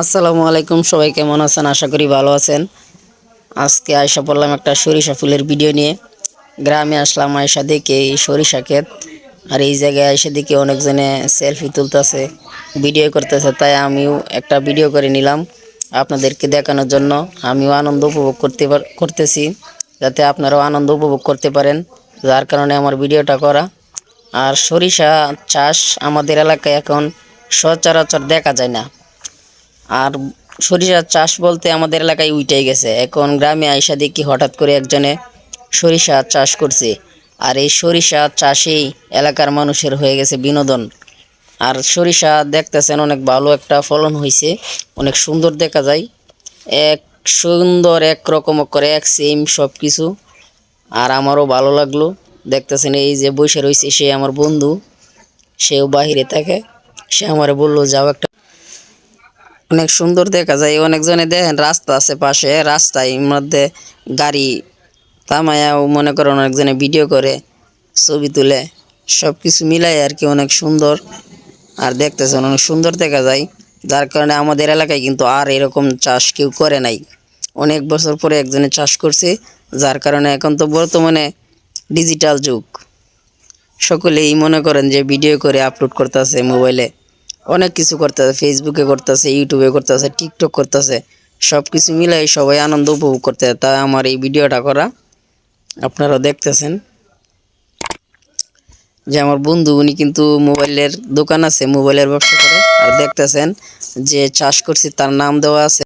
আসসালামু আলাইকুম, সবাই কেমন আছেন? আশা করি ভালো আছেন। আজকে আয়সা পড়লাম একটা সরিষা ফুলের ভিডিও নিয়ে। গ্রামে আসলাম আয়সা দেখে এই সরিষা ক্ষেত। আর এই জায়গায় আয়সা দেখে অনেকজনে সেলফি তুলতেছে ভিডিও করতেছে। তাই আমিও একটা ভিডিও করে নিলাম আপনাদেরকে দেখানোর জন্য। আমিও আনন্দ উপভোগ করতে করতেছি, যাতে আপনারাও আনন্দ উপভোগ করতে পারেন, যার কারণে আমার ভিডিওটা করা। আর সরিষা চাষ আমাদের এলাকায় এখন সচরাচর দেখা যায় না। আর সরিষার চাষ বলতে আমাদের এলাকায় উইটাই গেছে। এখন গ্রামে আইসা দেখি হঠাৎ করে একজনে সরিষা চাষ করছে। আর এই সরিষা চাষেই এলাকার মানুষের হয়ে গেছে বিনোদন। আর সরিষা দেখতেছেন অনেক ভালো একটা ফলন হয়েছে অনেক সুন্দর দেখা যায়। এক সুন্দর, এক রকম করে, এক সেম সব কিছু আর আমারও ভালো লাগল। দেখতেছেন এই যে বসে রয়েছে সে আমার বন্ধু, সেও বাহিরে থাকে। সে আমারে বলল, যাও একটা অনেক সুন্দর দেখা যায়। অনেকজনে দেখেন রাস্তা আছে পাশে, রাস্তায় মধ্যে গাড়ি থামায়াও মনে করেন অনেকজনে ভিডিও করে, ছবি তুলে সব কিছু মিলাই আর কি অনেক সুন্দর। আর দেখতেছেন অনেক সুন্দর দেখা যায়। যার কারণে আমাদের এলাকায় কিন্তু আর এরকম চাষ কেউ করে নাই। অনেক বছর পরে একজনে চাষ করছে, যার কারণে এখন তো বর্তমানে ডিজিটাল যুগ। সকলেই মনে করেন যে ভিডিও করে আপলোড করতেছে মোবাইলে অনেক কিছু করতেছে ফেসবুকে করতেছে ইউটিউবে করতেছে টিকটক করতেছে সব কিছু মিলাই সবাই আনন্দ উপভোগ করতেছে। তাই আমার এই ভিডিওটা করা, আপনারা দেখতেছেন যে আমার বন্ধু, উনি কিন্তু মোবাইলের দোকান আছে, মোবাইলের ব্যবসা করে, আর দেখতেছেন যে চাষ করছি, তার নাম দেওয়া আছে